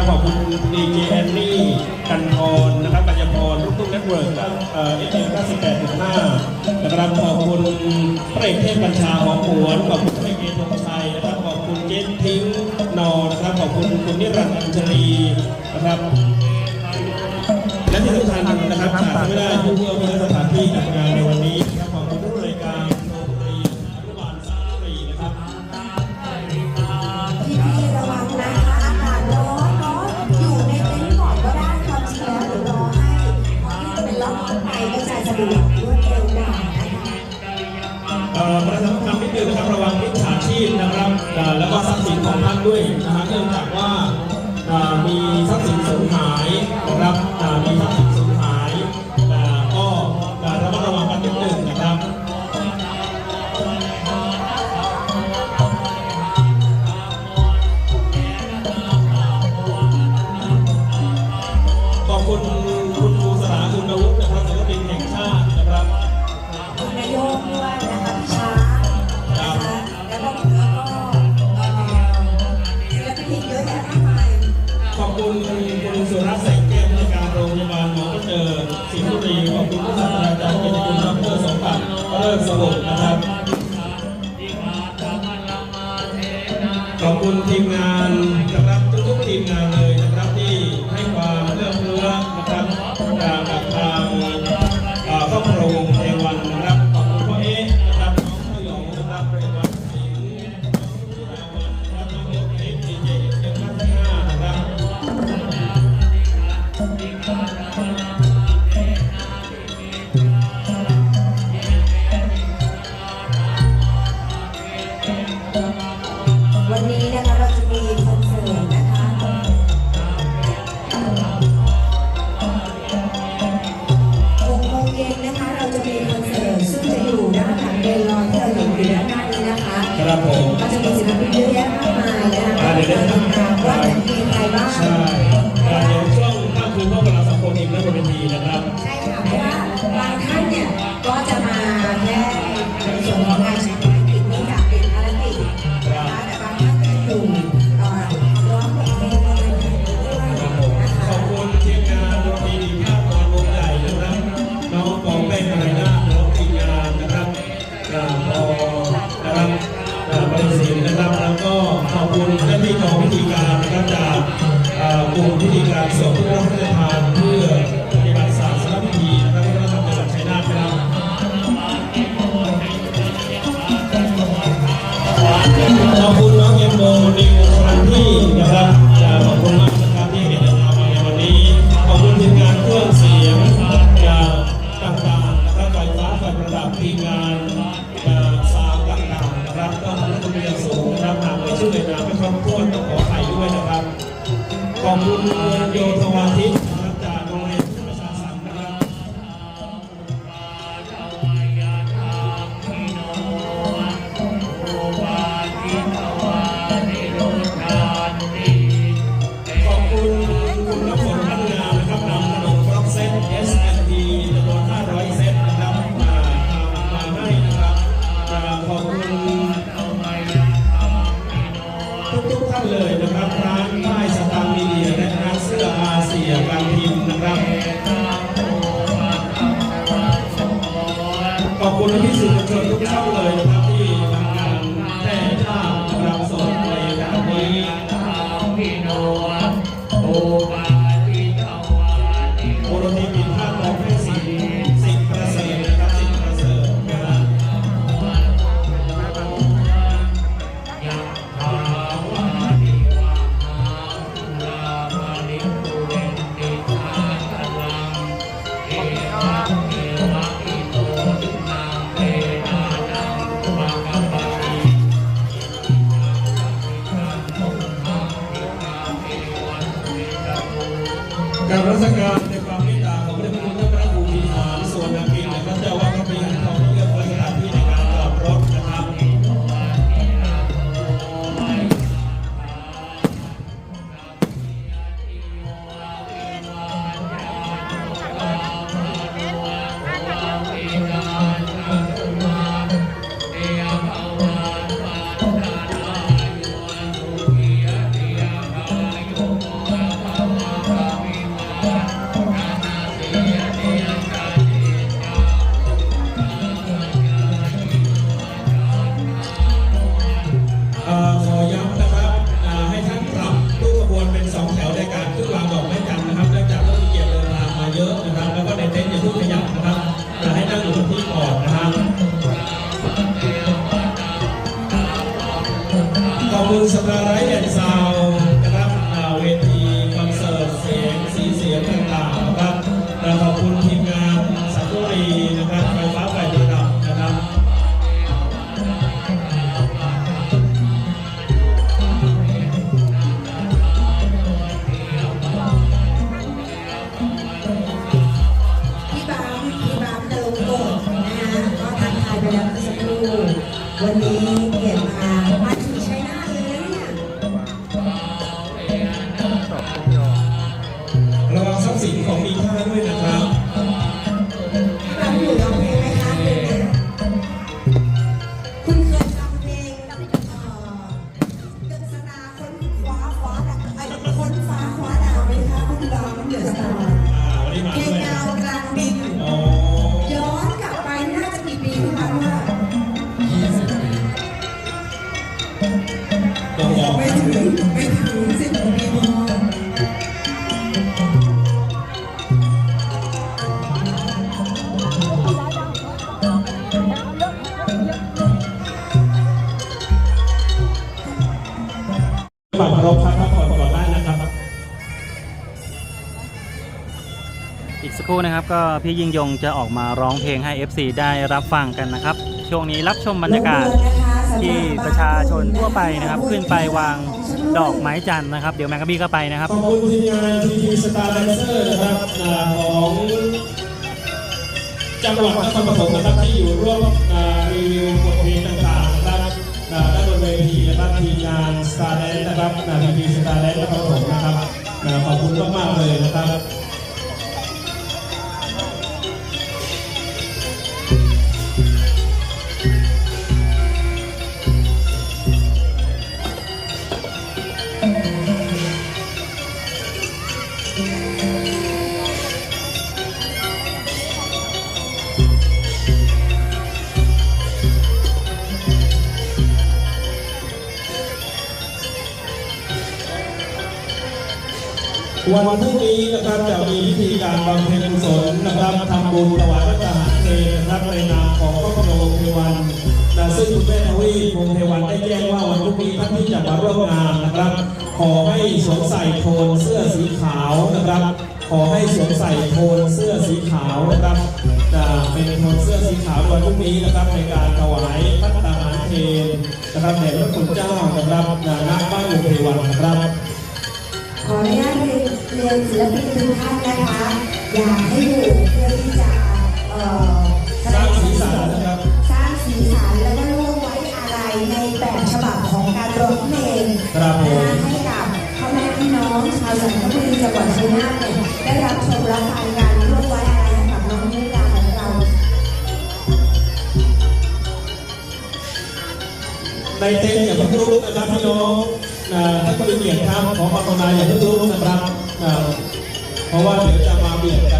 ับขอบคุณดีเจแอนนี่กันพรนะครับกัญญพรลูกทุ่งเน็ตเวิร์กครับเอ่อเอ็มเก้าสิบแปดจุดห้านะครับขอบคุณพระเอกเทพบัญชาหอมหวนขอบคุณพระเอกธงชัยนะครับขอบคุณเจนทิ้งนอนะครับขอบคุณคุณนิรันดร์อัญชลีนะครับและที่สำคัญนะครับขาดไม่ได้ผู้เพื่อเพื่สถานที่จัดงานในวันนี้ คืรวดเร็วกว่เอ่อประชาสัมันนิดนึงนะครับระวังมิจฉาชีพนะครับแล้วก็ทรัพย์สินของท่านด้วยนะฮะเนื่องจากว่ามีทรัพย์สินสูญหาย ขอบคุณทีมงานนะครับทุกทีมงาน กสักครู่นะครับก็พี่ยิ่งยงจะออกมาร้องเพลงให้ FC ได้รับฟังกันนะครับ ช่วงนี้รับชมบรรยากาศที่ประชาชนทั่วไปนะครับ ขึ้นไปวางดอกไม้จันทร์นะครับ เดี๋ยวแมงกะบี้ก็ไปนะครับ ขอบคุณทีมงานทีทีสตาร์แดนเซอร์นะครับอ่าของจังหวัดนครปฐมนะครับที่อยู่ร่วมอ่ารีวิวบทเพลงต่างๆนะครับอ่าด้านบนเวทีนะครับทีมงานสตาร์แดนนะครับทีทีสตาร์แดนนครปฐมนะครับอ่าขอบคุณมากๆเลยนะครับ วันพรุ่งนี้นะครับจะมีพิธีการบำเพ็ญกุศลนะครับทำบุญถวายพระทหารเพลนะครับในนามของครอบครัววงเทวันนะซึ่งคุณแม่ทวีวงเทวันได้แจ้งว่าวันพรุ่งนี้ท่านที่จะมาร่วมงานนะครับ ขอให้สวมใส่โทนเสื้อสีขาวนะครับ ขอให้สวมใส่โทนเสื้อสีขาวนะครับจะเป็นโทนเสื้อสีขาววันพรุ่งนี้นะครับในการถวายพระทหารเพลนะครับแด่พระคุณเจ้านะครับณบ้านวงเทวันนะครับขออนุญาต เรียนศิลปินทุกท่านนะคะ อยากให้อยู่เพื่อที่จะเอ่อแสดสร้างสีสันนะครับ สร้างสีสันแล้วก็ร่วมไว้อะไรในแบบฉบับของการร้องเพลงครับผม นะคะให้กับพ่อแม่พี่น้องชาวสันทบุรีจังหวัดชัยนาทเนี่ยได้รับชมรับฟังการร่วมไว้อะไรกับน้องมุกดาของเรา ในเต็นท์อย่าเพิ่งลุกนะครับพี่น้องนะถ้าคุณเกียรติครับขอความกรุณาอย่าเพิ่งลุกนะครับ เพราะว่าเดี๋ยวจะมาเบียดกัน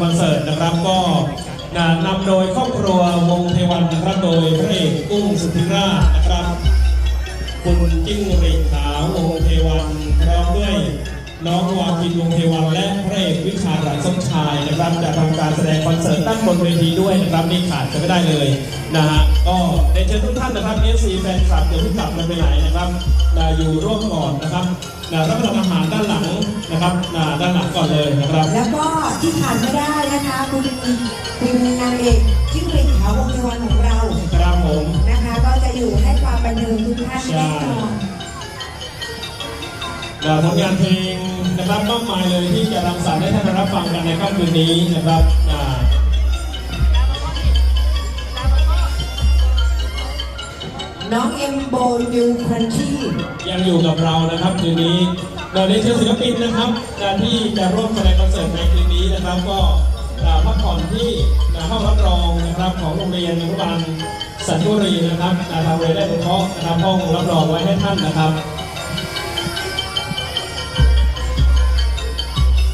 คอนเสิร์ตนะครับก็นำโดยครอบครัววงเทวันนะครับโดยพระเอกกุ้งสุธิราชนะครับ คุณจิ้งหรีดขาววงเทวันพร้อมด้วยน้องวากินวงเทวันและ วิชาหลายสมชายนะครับจะทำการแสดงคอนเสิร์ตตั้งบนเวทีด้วยนะครับนี่ขาดจะไม่ได้เลยนะฮะก็เรียนเชิญทุกท่านนะครับ FC แฟนคลับอย่าเพิ่งกลับกันไปไหนนะครับนะอยู่ร่วมก่อนนะครับนะรับประทานอาหารด้านหลังนะครับนะด้านหลังก่อนเลยนะครับ แล้วก็ที่ขาดไม่ได้นะคะคุณคุณนางเอกจิ้งหรีดขาววงเทวันของเราครับผมนะคะ ก็จะอยู่ให้ความบันเทิงทุกท่านแน่นอนอ่าผลงานเพลง นะครับมากมายเลยที่จะรังสรรค์ให้ท่านได้รับฟังกันในค่ำคืนนี้นะครับอ่าน้องเอ็มโบยูครันชี่ยังอยู่กับเรานะครับคืนนี้เราได้เชิญศิลปินนะครับอ่าที่จะร่วมแสดงคอนเสิร์ตในคืนนี้นะครับ ก็อ่าพักผ่อนที่อ่าห้องรับรองนะครับของโรงเรียนอนุบาลสันตุรีนะครับอ่าทางเรียนได้เป็นเพาะนะครับห้องรับรองไว้ให้ท่านนะครับ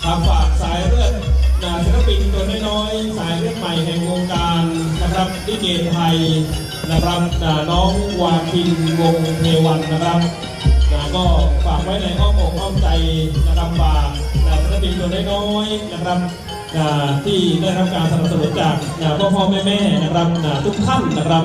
ครับฝากสายเลือดนะศิลปินตัวน้อยๆสายเลือดใหม่แห่งวงการนะครับลิเกไทยนะครับน้องวาคินวงเทวันนะครับนะก็ฝากไว้ในอ้อมอกอ้อมใจนะครับฝากนะศิลปินตัวน้อยๆนะครับที่ได้รับการสนับสนุนจากพ่อพ่อแม่แม่นะครับทุกท่านนะครับ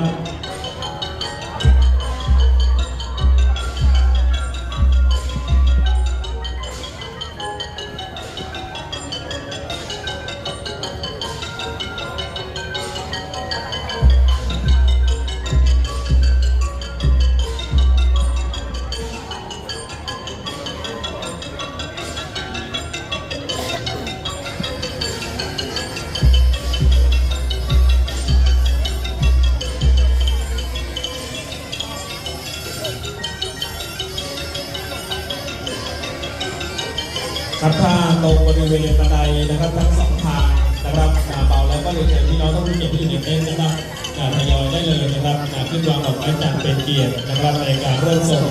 กียรตินะครับในการเริ่มส่ง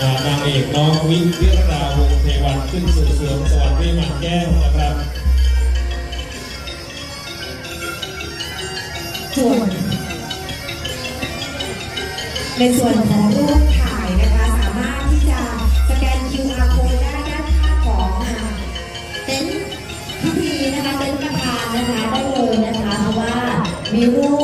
นางเอกน้องวิวิราวงเทวันขึ้นสู่สวงสวรรค์วิมานแก้วนะครับส่วนในส่วนของรูปถ่ายนะคะ สามารถที่จะสแกน QR code ได้ด้านข้างของเต็นท์พิธีนะคะเต็นท์ประธานนะคะได้เลยนะคะเพราะว่ามีรูป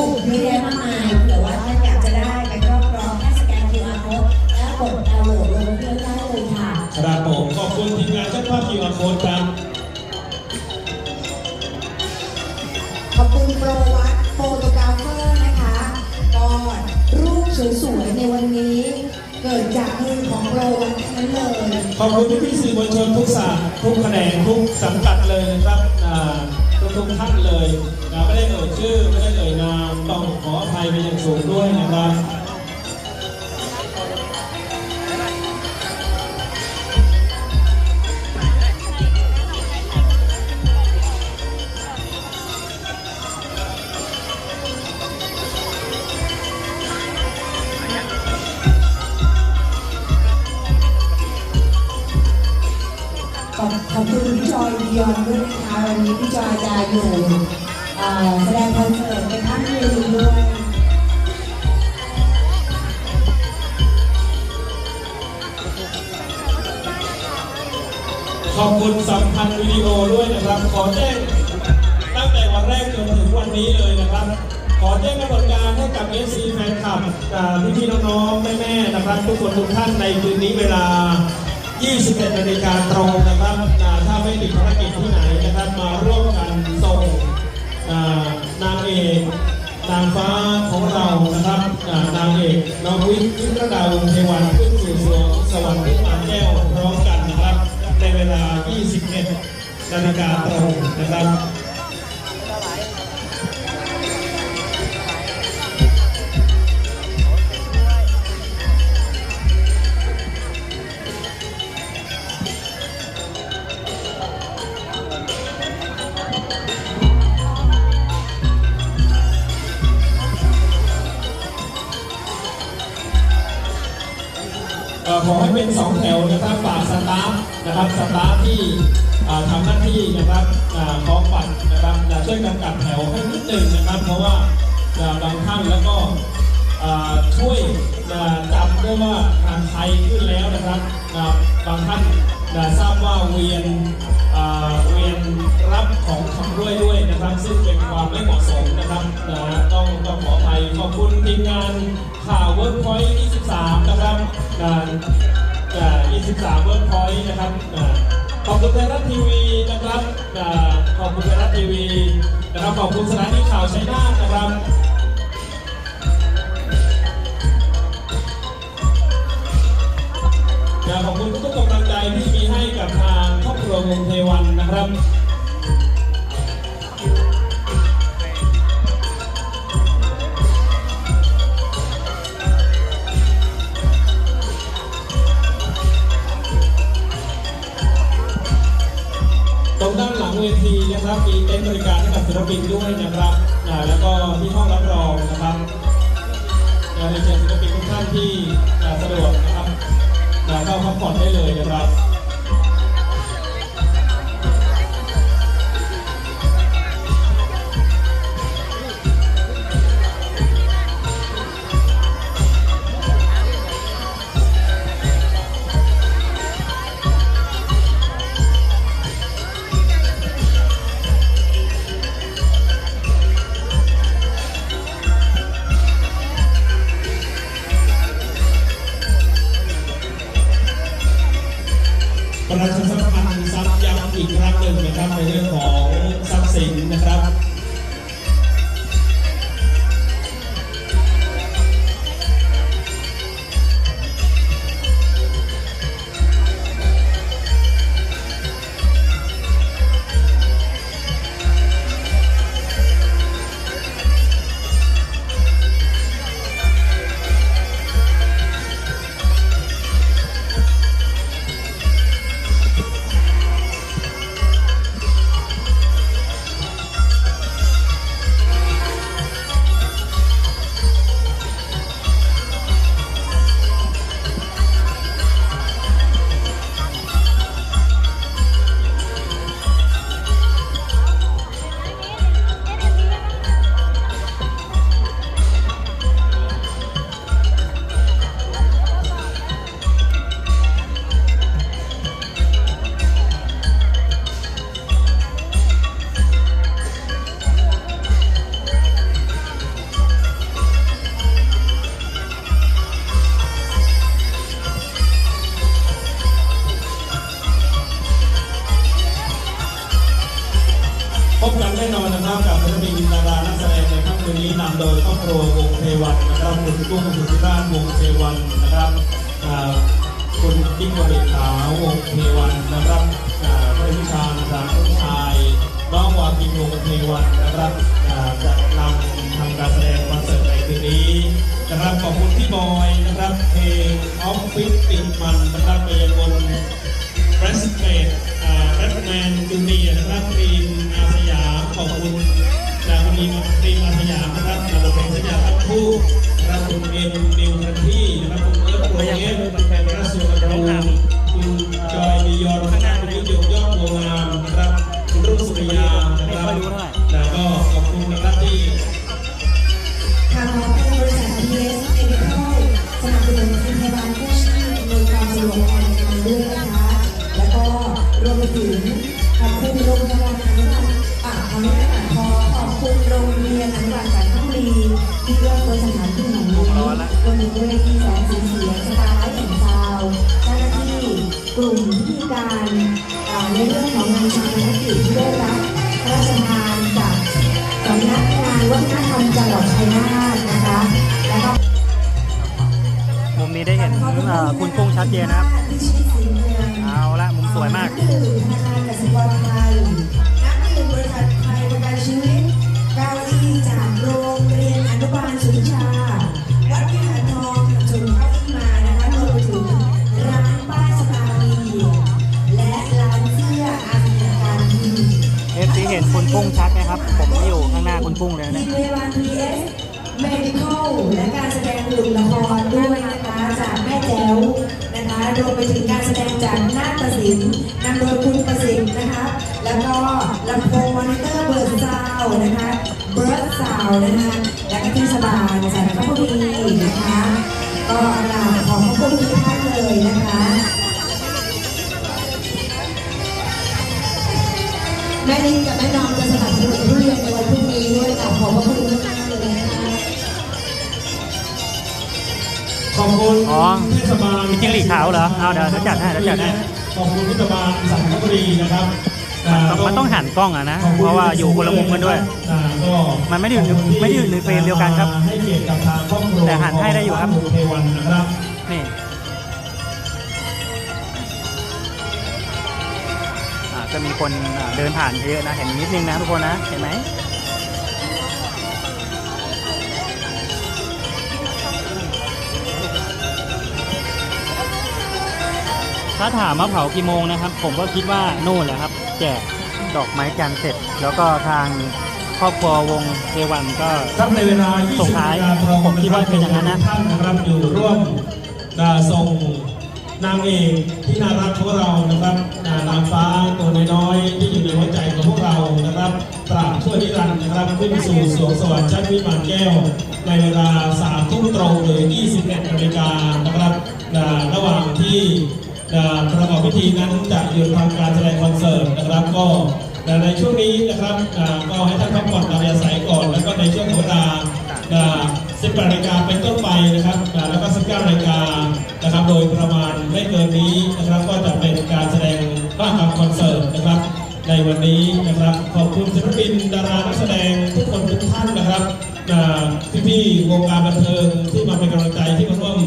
ภาพคิวอาร์โค้ดครับขอบคุณโปรวัตโฟโตกราฟเฟอร์นะคะก็รูปสวยๆในวันนี้ เกิดจากมือของโปรวัตทั้งนั้นเลย ขอบคุณพี่ๆสื่อมวลชนทุกสาขาทุกแขนงทุกสังกัดเลยนะครับอ่าทุกทุกๆท่านเลยนะไม่ได้เอ่ยชื่อไม่ได้เอ่ยนามต้องขออภัยเป็นอย่างสูงด้วยนะครับ ยอนด้วยนะคะวันนี้พี่จอยจะอยู่แสดงคอนเสิร์ตเป็นท่านยืนด้วยขอบคุณสัมพันธ์วิดีโอด้วยนะครับ ขอแจ้งตั้งแต่วันแรกจนถึงวันนี้เลยนะครับ ขอแจ้งกำหนดการให้กับ FC แฟนคลับพี่พี่น้องๆแม่ๆนะครับ ทุกคนทุกท่านในคืนนี้เวลา 21นาฬิกาตรงนะครับ ติดภารกิจที่ไหนนะครับ มาร่วมกันส่งนางเอกนางฟ้าของเรานะครับนางเอกน้องวิทย์วิรดาวงเทวันขึ้นสู่สวงสวรรค์ที่มาแก้วพร้อมกันนะครับ ในเวลา 21 นาฬิกาตรงนะครับ อ่อขอให้เป็นสองแถวนะครับฝากสตาฟนะครับสตาฟที่ทำหน้าที่นะครับของปัดนะครับอ่าช่วยกำกับแถวให้นิดหนึ่งนะครับ เพราะว่าบางท่านแล้วก็ช่วยจำด้วยว่าทางไทยขึ้นแล้วนะครับบางท่าน อ่าทราบว่าเวียนเวียนรับของชำร่วยด้วยนะครับ ซึ่งเป็นความไม่เหมาะสมนะครับนะต้องต้องขออภัยขอบคุณทีมงานข่าวเวิร์กพอยต์23 นะครับงานอ่า23เวิร์กพอยต์นะครับอ่าขอบคุณไทยรัฐทีวีนะครับอ่าขอบคุณไทยรัฐทีวีนะครับขอบคุณสถานีข่าวชัยนาทนะครับเอยาขอบคุณทุกๆกำลัง รงเทวันนะครับตรงด้านหลังเวทีนะครับมีเต็นท์บริการให้กับศิลปินด้วยนะครับแล้วก็ที่ห้องรับรองนะครับเรียนเชิญศิลปินทุกท่านที่สะดวกนะครับเข้าพักผ่อนได้เลยนะครับ ประชาสัมพันธ์ซ้ำย้ำอีกครั้งหนึ่งนะครับในเรื่องของทรัพย์สิน พบกันแน่นอนนะครับกับศิลปินดารานักแสดงในค่ำคืนนี้นำโดยครอบครัววงเทวันนะครับคุณกุ้งคุณสุราวงเทวันนะครับคุณกิ๊กวริขาววงเทวันนะครับพระพิชานสามผู้ชายน้องวากินวงเทวันนะครับอ่าจะนำทำการแสดงคอนเสิร์ตในคืนนี้นะครับขอบคุณพี่บอยนะครับเพลงออฟฟิศติดมันนะครับไปยังบนเรสเมดแรดแมนจูเนียนะครับครีม ขอบคุณจากคุณมีครีมอาสยามนะครับจากบทเพลงสัญญาทั้งคู่นะครับคุณเอ็มนิวทันที่นะครับคุณเอิร์ธโปรเอสคุณแฟนรัสสุวรรณรูคุณจอยมียอนคุณยิ่งยงยอดบัวงามนะครับคุณรุ่งสุริยานะครับแล้วก็ เอาละมุมสวยมากน้ำดื่มธนาคารกสิกรไทยน้ำดื่มบริษัทไทยประกันชีวิตเก้าอี้จากโรงเรียนอนุบาลสุนชา วัดวิหารทองจุนเก้าอี้มานะคะรวมไปถึงร้านป้ายสตาร์มีและร้านเสื้ออาเซียนการทีเอฟซีเห็นคุณกุ้งชัดไหมครับ ผมอยู่ข้างหน้าคุณกุ้งเลยที เมพยาบาลและการแสดงหุ่นละครด้วยนะคะจากแม่แจ๋วนะคะรวมไปถึงการแสดงจากนาฏศิลป์นำโดยคุณประสิทธิ์นะคะ แล้วก็ลำโพงมอนิเตอร์เบิร์ดซาวนะคะเบิร์ดซาวนะคะและก็เทศบาลสันทบุรีนะคะ ก็กราบขอบพระคุณทุกท่านเลยนะคะแม่นิ่งกับแม่น้องจะสนับสนุนผู้เรียนในวันพรุ่งนี้ด้วยค่ะขอบพระคุณ ศบาลมีจิ้งหรีขาวเหรอเอาเดี๋ยวจัดให้เดี๋จัดให้ขอบคุณเทศบาลสังขบุรีนะครับมันต้องหันกล้องอะนะ เพราะว่าอยู่คนละมุมกันด้วย มันไม่ได้อยู่ไม่ได้อยู่ในเฟรมเดียวกันครับ แต่หันให้ได้อยู่ครับ นี่ก็มีคนเดินผ่านเยอะนะ เห็นนิดนึงนะทุกคนนะ เห็นไหม ถ้าถามมาเผากี่โมงนะครับ ผมก็คิดว่านู่นแหละครับ แจกดอกไม้จันทร์เสร็จ แล้วก็ทางครอบครัววงเอวันก็ครับในเวลาส่งท้ายผมคิดว่าเป็นอย่างนั้นนะท่านนะครับอยู่ร่วมอ่าส่งนางเอกที่น่ารักของเรานะครับอ่านางฟ้าตัวน้อยๆที่อยู่ในหัวใจของพวกเรานะครับตราบชั่วนิรันดร์นะครับขึ้นสู่สวงสวรรค์ชั้นวิมานแก้ว ในเวลาสามทุ่มตรงหรือ 21นาฬิกานะครับระหว่างที่ ประกอบพิธีนั้นจะหยุดทำการแสดงคอนเสิร์ตนะครับก็ในช่วงนี้นะครับก็ให้ท่านพักผ่อนตามยาศัยก่อน แล้วก็ในช่วงเวลาอ่า18นาฬิกาเป็นต้นไปนะครับแล้วก็ 19นาฬิกานะครับโดยประมาณไม่เกินนี้นะครับก็จะเป็นการแสดงบ้ากรรมคอนเสิร์ตนะครับ ในวันนี้นะครับขอบคุณศิลปินดารานักแสดงทุกคนทุกท่านนะครับอ่พี่ๆวงการบันเทิงที่มาเป็นกำลังใจที่มาร่วม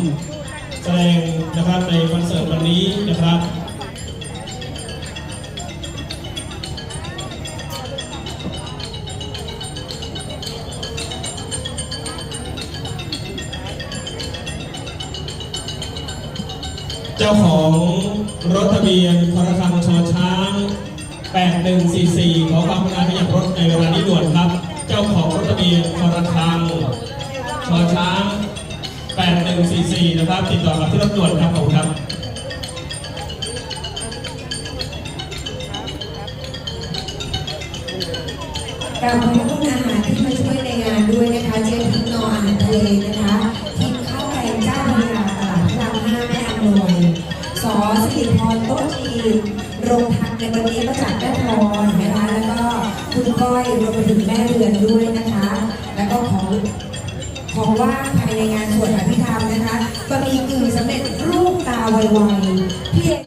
แสดงนะครับในคอนเสิร์ตวันนี้นะครับเจ้าของรถทะเบียนพรคังชอช้าง 8144 ขอความกรุณาขยับรถในเวลานี้ด่วนครับ เจ้าของรถทะเบียนพรคังชอช้าง 8144 นะครับ ติดต่อกับที่รถด่วนครับผมครับกราบขอบระคุณอาหารที่มาช่วยในงานด้วยนะคะเจ๊ทิพย์นออาหารทะเลนะคะทิพย์ข้าวแกงเจ้าพระยาตลาดพระรามห้าแม่อำนวยสอสิริพรโต๊ะจีนโรงทักในวันนี้มาจากแม่พรนะคะแล้วก็คุณก้อยรวมไปถึงแม่เรือนด้วยนะคะ แล้วก็ของ ของว่างภายในงานสวดอภิธรรมนะคะบะหมี่กึ่งสำเร็จรูปตาไวๆเพียง